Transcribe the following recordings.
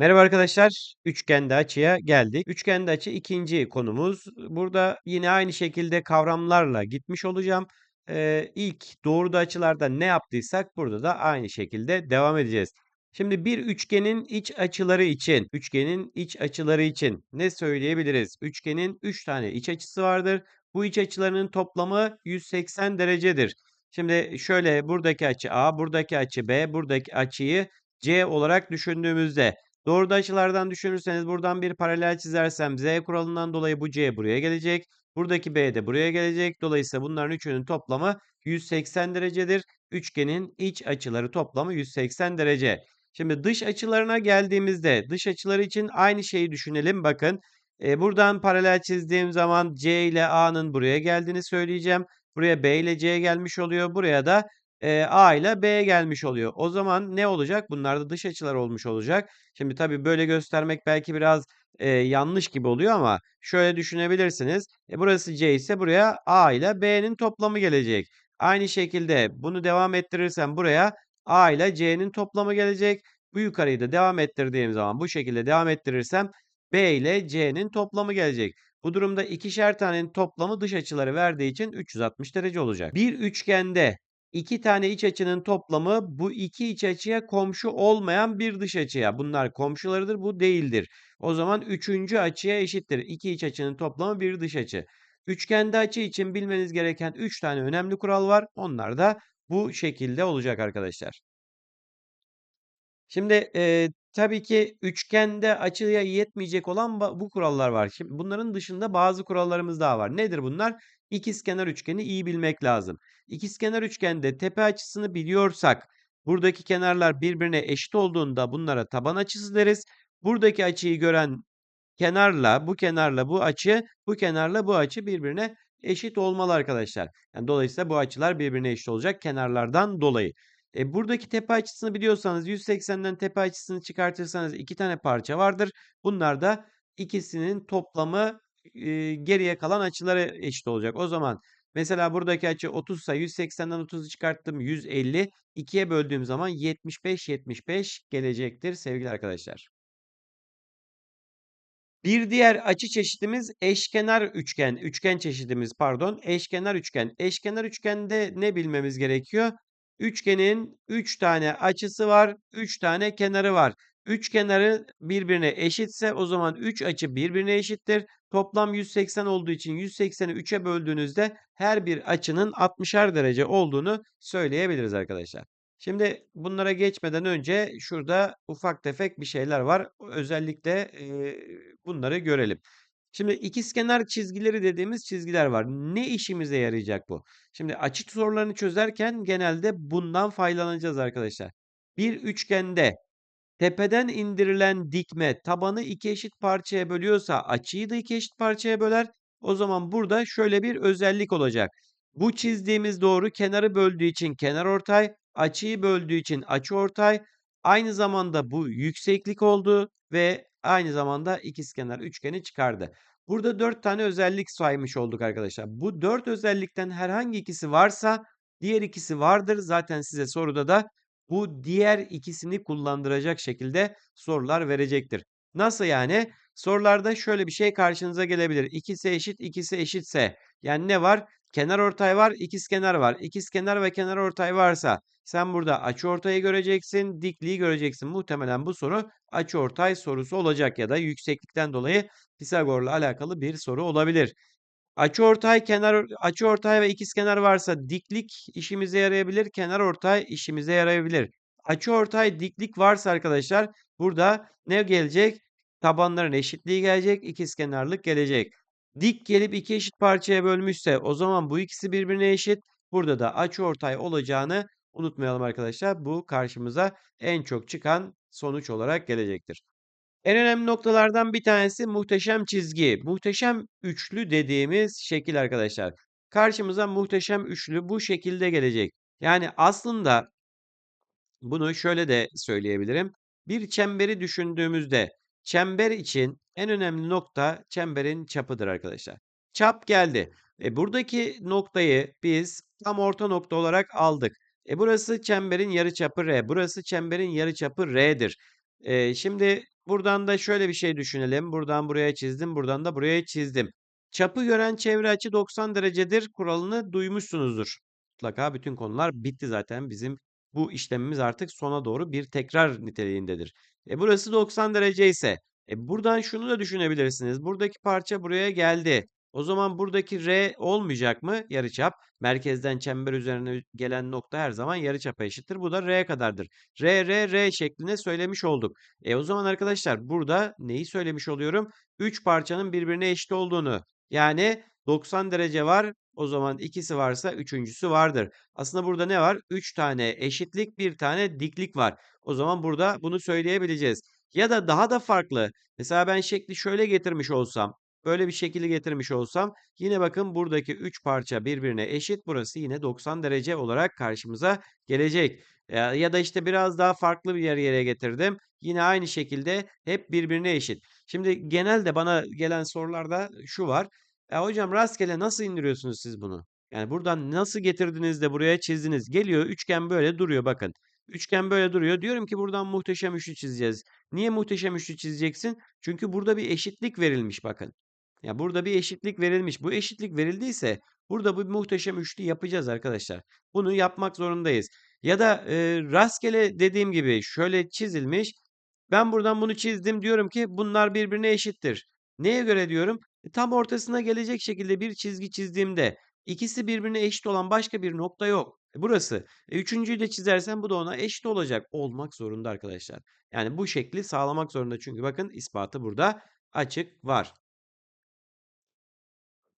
Merhaba arkadaşlar. Üçgende açıya geldik. Üçgende açı ikinci konumuz. Burada yine aynı şekilde kavramlarla gitmiş olacağım. Ee, ilk doğruda açılarda ne yaptıysak burada da aynı şekilde devam edeceğiz. Şimdi bir üçgenin iç açıları için, üçgenin iç açıları için ne söyleyebiliriz? Üçgenin 3 tane iç açısı vardır. Bu iç açılarının toplamı 180 derecedir. Şimdi şöyle buradaki açı A, buradaki açı B, buradaki açıyı C olarak düşündüğümüzde Doğruda açılardan düşünürseniz buradan bir paralel çizersem z kuralından dolayı bu c buraya gelecek. Buradaki b de buraya gelecek. Dolayısıyla bunların üçünün toplamı 180 derecedir. Üçgenin iç açıları toplamı 180 derece. Şimdi dış açılarına geldiğimizde dış açıları için aynı şeyi düşünelim. Bakın e, buradan paralel çizdiğim zaman c ile a'nın buraya geldiğini söyleyeceğim. Buraya b ile c gelmiş oluyor. Buraya da e, A ile B gelmiş oluyor. O zaman ne olacak? Bunlar da dış açılar olmuş olacak. Şimdi tabii böyle göstermek belki biraz e, yanlış gibi oluyor ama şöyle düşünebilirsiniz. E, burası C ise buraya A ile B'nin toplamı gelecek. Aynı şekilde bunu devam ettirirsem buraya A ile C'nin toplamı gelecek. Bu yukarıyı da devam ettirdiğim zaman bu şekilde devam ettirirsem B ile C'nin toplamı gelecek. Bu durumda ikişer tanenin toplamı dış açıları verdiği için 360 derece olacak. Bir üçgende İki tane iç açının toplamı bu iki iç açıya komşu olmayan bir dış açıya. Bunlar komşularıdır, bu değildir. O zaman üçüncü açıya eşittir. İki iç açının toplamı bir dış açı. Üçgende açı için bilmeniz gereken üç tane önemli kural var. Onlar da bu şekilde olacak arkadaşlar. Şimdi e, tabii ki üçgende açıya yetmeyecek olan bu kurallar var. Şimdi bunların dışında bazı kurallarımız daha var. Nedir bunlar? İkizkenar üçgeni iyi bilmek lazım. İkizkenar üçgende tepe açısını biliyorsak buradaki kenarlar birbirine eşit olduğunda bunlara taban açısı deriz. Buradaki açıyı gören kenarla bu kenarla bu açı, bu kenarla bu açı birbirine eşit olmalı arkadaşlar. Yani dolayısıyla bu açılar birbirine eşit olacak kenarlardan dolayı. E, buradaki tepe açısını biliyorsanız 180'den tepe açısını çıkartırsanız iki tane parça vardır. Bunlar da ikisinin toplamı e, geriye kalan açılara eşit olacak. O zaman mesela buradaki açı 30 ise 180'den 30'u çıkarttım 150. 2'ye böldüğüm zaman 75 75 gelecektir sevgili arkadaşlar. Bir diğer açı çeşitimiz eşkenar üçgen. Üçgen çeşidimiz pardon. Eşkenar üçgen. Eşkenar üçgende ne bilmemiz gerekiyor? Üçgenin 3 tane açısı var, 3 tane kenarı var. Üç kenarı birbirine eşitse o zaman 3 açı birbirine eşittir. Toplam 180 olduğu için 180'i 3'e böldüğünüzde her bir açının 60'ar derece olduğunu söyleyebiliriz arkadaşlar. Şimdi bunlara geçmeden önce şurada ufak tefek bir şeyler var. Özellikle bunları görelim. Şimdi ikizkenar çizgileri dediğimiz çizgiler var. Ne işimize yarayacak bu? Şimdi açı sorularını çözerken genelde bundan faydalanacağız arkadaşlar. Bir üçgende tepeden indirilen dikme tabanı iki eşit parçaya bölüyorsa açıyı da iki eşit parçaya böler. O zaman burada şöyle bir özellik olacak. Bu çizdiğimiz doğru kenarı böldüğü için kenar ortay, açıyı böldüğü için açı ortay. Aynı zamanda bu yükseklik oldu ve aynı zamanda ikizkenar üçgeni çıkardı. Burada 4 tane özellik saymış olduk arkadaşlar. Bu 4 özellikten herhangi ikisi varsa diğer ikisi vardır. Zaten size soruda da bu diğer ikisini kullandıracak şekilde sorular verecektir. Nasıl yani? Sorularda şöyle bir şey karşınıza gelebilir. İkisi eşit, ikisi eşitse. Yani ne var? Kenar ortay var, ikizkenar var. İkizkenar ve kenar ortay varsa sen burada açı ortayı göreceksin, dikliği göreceksin. Muhtemelen bu soru açı ortay sorusu olacak ya da yükseklikten dolayı Pisagor'la alakalı bir soru olabilir. Açı ortay, kenar açı ortay ve ikizkenar varsa diklik işimize yarayabilir, kenar ortay işimize yarayabilir. Açı ortay diklik varsa arkadaşlar burada ne gelecek? Tabanların eşitliği gelecek, ikizkenarlık gelecek. Dik gelip iki eşit parçaya bölmüşse o zaman bu ikisi birbirine eşit. Burada da açı ortay olacağını unutmayalım arkadaşlar. Bu karşımıza en çok çıkan sonuç olarak gelecektir. En önemli noktalardan bir tanesi muhteşem çizgi. Muhteşem üçlü dediğimiz şekil arkadaşlar. Karşımıza muhteşem üçlü bu şekilde gelecek. Yani aslında bunu şöyle de söyleyebilirim. Bir çemberi düşündüğümüzde çember için en önemli nokta çemberin çapıdır arkadaşlar. Çap geldi. E buradaki noktayı biz tam orta nokta olarak aldık. E burası çemberin yarıçapı R. Burası çemberin yarıçapı R'dir. E şimdi buradan da şöyle bir şey düşünelim. Buradan buraya çizdim, buradan da buraya çizdim. Çapı gören çevre açı 90 derecedir kuralını duymuşsunuzdur. Mutlaka bütün konular bitti zaten. Bizim bu işlemimiz artık sona doğru bir tekrar niteliğindedir. E burası 90 derece ise e buradan şunu da düşünebilirsiniz. Buradaki parça buraya geldi. O zaman buradaki R olmayacak mı? Yarıçap. Merkezden çember üzerine gelen nokta her zaman yarıçapa eşittir. Bu da R kadardır. R, R, R şeklinde söylemiş olduk. E o zaman arkadaşlar burada neyi söylemiş oluyorum? 3 parçanın birbirine eşit olduğunu. Yani 90 derece var. O zaman ikisi varsa üçüncüsü vardır. Aslında burada ne var? 3 tane eşitlik, bir tane diklik var. O zaman burada bunu söyleyebileceğiz. Ya da daha da farklı. Mesela ben şekli şöyle getirmiş olsam, böyle bir şekilde getirmiş olsam yine bakın buradaki 3 parça birbirine eşit. Burası yine 90 derece olarak karşımıza gelecek. Ya, da işte biraz daha farklı bir yer yere getirdim. Yine aynı şekilde hep birbirine eşit. Şimdi genelde bana gelen sorularda şu var. Ya hocam rastgele nasıl indiriyorsunuz siz bunu? Yani buradan nasıl getirdiniz de buraya çizdiniz? Geliyor üçgen böyle duruyor bakın. Üçgen böyle duruyor. Diyorum ki buradan muhteşem üçlü çizeceğiz. Niye muhteşem üçlü çizeceksin? Çünkü burada bir eşitlik verilmiş bakın. Ya burada bir eşitlik verilmiş. Bu eşitlik verildiyse burada bu muhteşem üçlü yapacağız arkadaşlar. Bunu yapmak zorundayız. Ya da e, rastgele dediğim gibi şöyle çizilmiş. Ben buradan bunu çizdim diyorum ki bunlar birbirine eşittir. Neye göre diyorum? E, tam ortasına gelecek şekilde bir çizgi çizdiğimde ikisi birbirine eşit olan başka bir nokta yok. E, burası. E, üçüncüyü de çizersen bu da ona eşit olacak. Olmak zorunda arkadaşlar. Yani bu şekli sağlamak zorunda. Çünkü bakın ispatı burada açık var.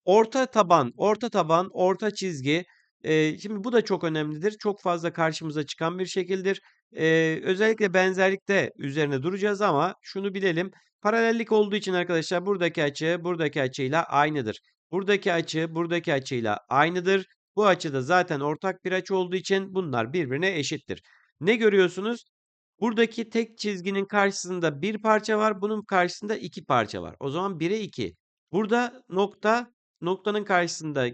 Orta taban, orta taban, orta çizgi. Eee, şimdi bu da çok önemlidir. Çok fazla karşımıza çıkan bir şekildir. Eee, özellikle benzerlikte üzerine duracağız ama şunu bilelim. Paralellik olduğu için arkadaşlar buradaki açı buradaki açıyla aynıdır. Buradaki açı buradaki açıyla aynıdır. Bu açıda zaten ortak bir açı olduğu için bunlar birbirine eşittir. Ne görüyorsunuz? Buradaki tek çizginin karşısında bir parça var. Bunun karşısında iki parça var. O zaman 1'e 2. Burada nokta noktanın karşısında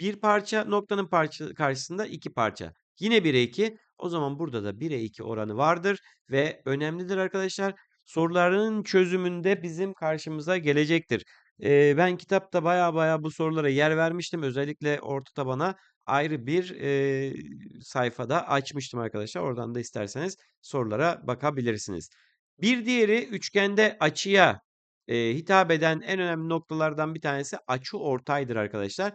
bir parça, noktanın parça karşısında iki parça. Yine 1'e 2. O zaman burada da 1'e 2 oranı vardır ve önemlidir arkadaşlar. Soruların çözümünde bizim karşımıza gelecektir. Eee, ben kitapta baya baya bu sorulara yer vermiştim. Özellikle orta tabana ayrı bir eee, sayfada açmıştım arkadaşlar. Oradan da isterseniz sorulara bakabilirsiniz. Bir diğeri üçgende açıya eee, hitap eden en önemli noktalardan bir tanesi açı ortaydır arkadaşlar.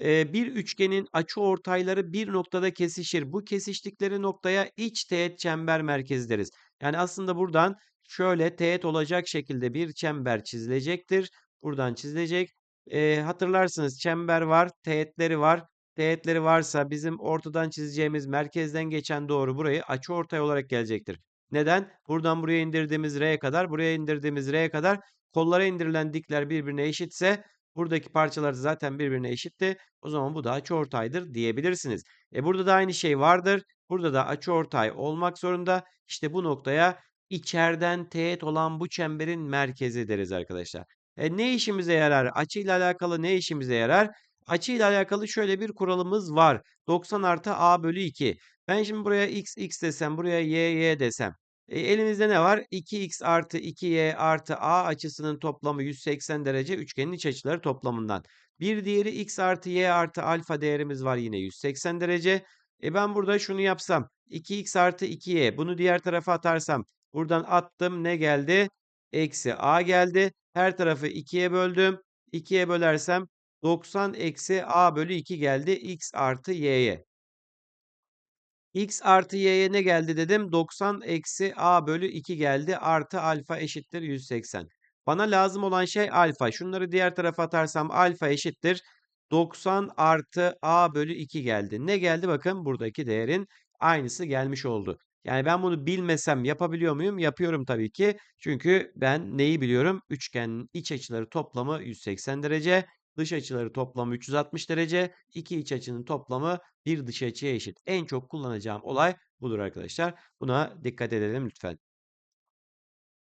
Eee, bir üçgenin açı ortayları bir noktada kesişir. Bu kesiştikleri noktaya iç teğet çember merkezi deriz. Yani aslında buradan şöyle teğet olacak şekilde bir çember çizilecektir. Buradan çizilecek. Eee, hatırlarsınız çember var, teğetleri var. Teğetleri varsa bizim ortadan çizeceğimiz merkezden geçen doğru burayı açıortay olarak gelecektir. Neden? Buradan buraya indirdiğimiz R'ye kadar, buraya indirdiğimiz R'ye kadar kollara indirilen dikler birbirine eşitse buradaki parçalar zaten birbirine eşitti. O zaman bu da açıortaydır diyebilirsiniz. E burada da aynı şey vardır. Burada da açıortay olmak zorunda. İşte bu noktaya içeriden teğet olan bu çemberin merkezi deriz arkadaşlar. E, ne işimize yarar? Açı ile alakalı ne işimize yarar? Açı ile alakalı şöyle bir kuralımız var. 90 artı a bölü 2. Ben şimdi buraya x x desem, buraya y y desem. E, elimizde ne var? 2x artı 2y artı a açısının toplamı 180 derece üçgenin iç açıları toplamından. Bir diğeri x artı y artı alfa değerimiz var yine 180 derece. E ben burada şunu yapsam. 2x artı 2y bunu diğer tarafa atarsam. Buradan attım ne geldi? Eksi a geldi. Her tarafı 2'ye böldüm. 2'ye bölersem 90 eksi a bölü 2 geldi. x artı y'ye. x artı y'ye ne geldi dedim? 90 eksi a bölü 2 geldi. Artı alfa eşittir 180. Bana lazım olan şey alfa. Şunları diğer tarafa atarsam alfa eşittir. 90 artı a bölü 2 geldi. Ne geldi? Bakın buradaki değerin aynısı gelmiş oldu. Yani ben bunu bilmesem yapabiliyor muyum? Yapıyorum tabii ki. Çünkü ben neyi biliyorum? Üçgenin iç açıları toplamı 180 derece. Dış açıları toplamı 360 derece. İki iç açının toplamı bir dış açıya eşit. En çok kullanacağım olay budur arkadaşlar. Buna dikkat edelim lütfen.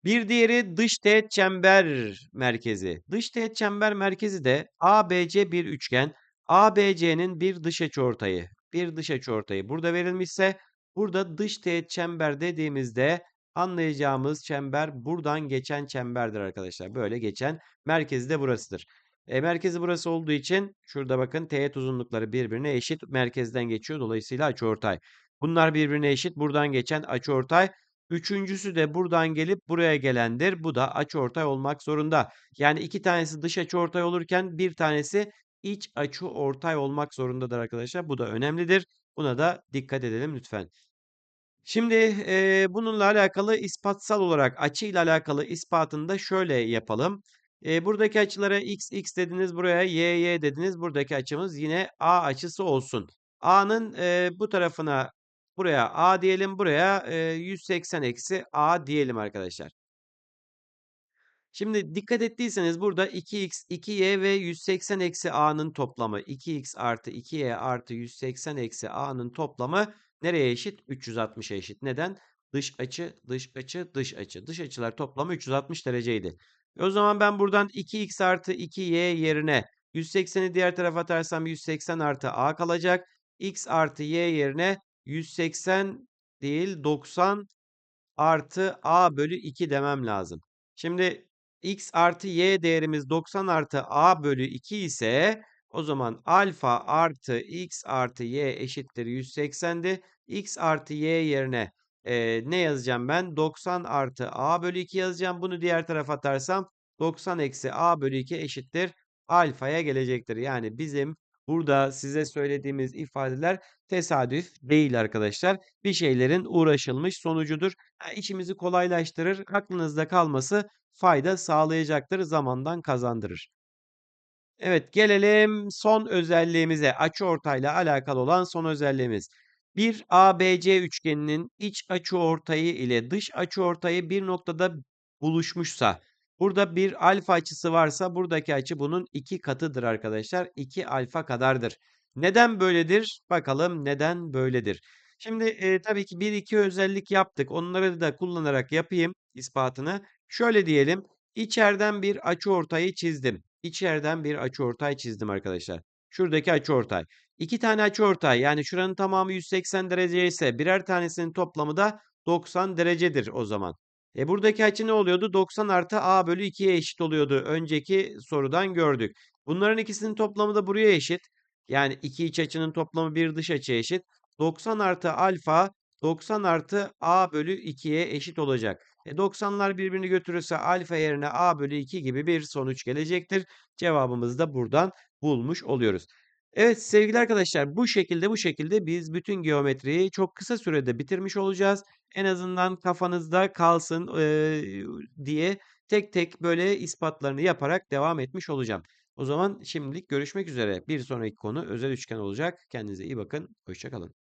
Bir diğeri dış teğet çember merkezi. Dış teğet çember merkezi de ABC bir üçgen. ABC'nin bir dış açıortayı. Bir dış açıortayı burada verilmişse burada dış teğet çember dediğimizde Anlayacağımız çember buradan geçen çemberdir arkadaşlar. Böyle geçen merkezi de burasıdır. E, merkezi burası olduğu için şurada bakın teğet uzunlukları birbirine eşit merkezden geçiyor. Dolayısıyla açıortay. Bunlar birbirine eşit. Buradan geçen açıortay. Üçüncüsü de buradan gelip buraya gelendir. Bu da açıortay olmak zorunda. Yani iki tanesi dış açıortay olurken bir tanesi iç açıortay olmak zorundadır arkadaşlar. Bu da önemlidir. Buna da dikkat edelim lütfen. Şimdi eee, bununla alakalı ispatsal olarak açı ile alakalı ispatını da şöyle yapalım. Eee, buradaki açılara x x dediniz buraya y y dediniz. Buradaki açımız yine a açısı olsun. A'nın eee, bu tarafına buraya a diyelim buraya eee, 180 eksi a diyelim arkadaşlar. Şimdi dikkat ettiyseniz burada 2x, 2y ve 180 eksi a'nın toplamı 2x artı 2y artı 180 eksi a'nın toplamı nereye eşit? 360'a eşit. Neden? Dış açı, dış açı, dış açı. Dış açılar toplamı 360 dereceydi. E o zaman ben buradan 2x artı 2y yerine 180'i diğer tarafa atarsam 180 artı a kalacak. x artı y yerine 180 değil 90 artı a bölü 2 demem lazım. Şimdi x artı y değerimiz 90 artı a bölü 2 ise o zaman alfa artı x artı y eşittir 180'di. x artı y yerine e, ne yazacağım ben? 90 artı a bölü 2 yazacağım. Bunu diğer tarafa atarsam 90 eksi a bölü 2 eşittir alfaya gelecektir. Yani bizim burada size söylediğimiz ifadeler tesadüf değil arkadaşlar. Bir şeylerin uğraşılmış sonucudur. Ha, işimizi kolaylaştırır. Aklınızda kalması fayda sağlayacaktır. Zamandan kazandırır. Evet gelelim son özelliğimize. Açıortayla alakalı olan son özelliğimiz. Bir ABC üçgeninin iç açıortayı ile dış açıortayı bir noktada buluşmuşsa burada bir alfa açısı varsa buradaki açı bunun iki katıdır arkadaşlar. 2 alfa kadardır. Neden böyledir? Bakalım neden böyledir? Şimdi e, tabii ki bir iki özellik yaptık. Onları da kullanarak yapayım ispatını. Şöyle diyelim. İçeriden bir açıortayı çizdim. İçeriden bir açıortay çizdim arkadaşlar. Şuradaki açıortay. İki tane açıortay yani şuranın tamamı 180 derece ise birer tanesinin toplamı da 90 derecedir o zaman. E buradaki açı ne oluyordu? 90 artı a bölü 2'ye eşit oluyordu. Önceki sorudan gördük. Bunların ikisinin toplamı da buraya eşit. Yani iki iç açının toplamı bir dış açıya eşit. 90 artı alfa 90 artı a bölü 2'ye eşit olacak. E 90'lar birbirini götürürse alfa yerine a bölü 2 gibi bir sonuç gelecektir. Cevabımızı da buradan bulmuş oluyoruz. Evet sevgili arkadaşlar bu şekilde bu şekilde biz bütün geometriyi çok kısa sürede bitirmiş olacağız. En azından kafanızda kalsın e, diye tek tek böyle ispatlarını yaparak devam etmiş olacağım. O zaman şimdilik görüşmek üzere. Bir sonraki konu özel üçgen olacak. Kendinize iyi bakın. Hoşçakalın.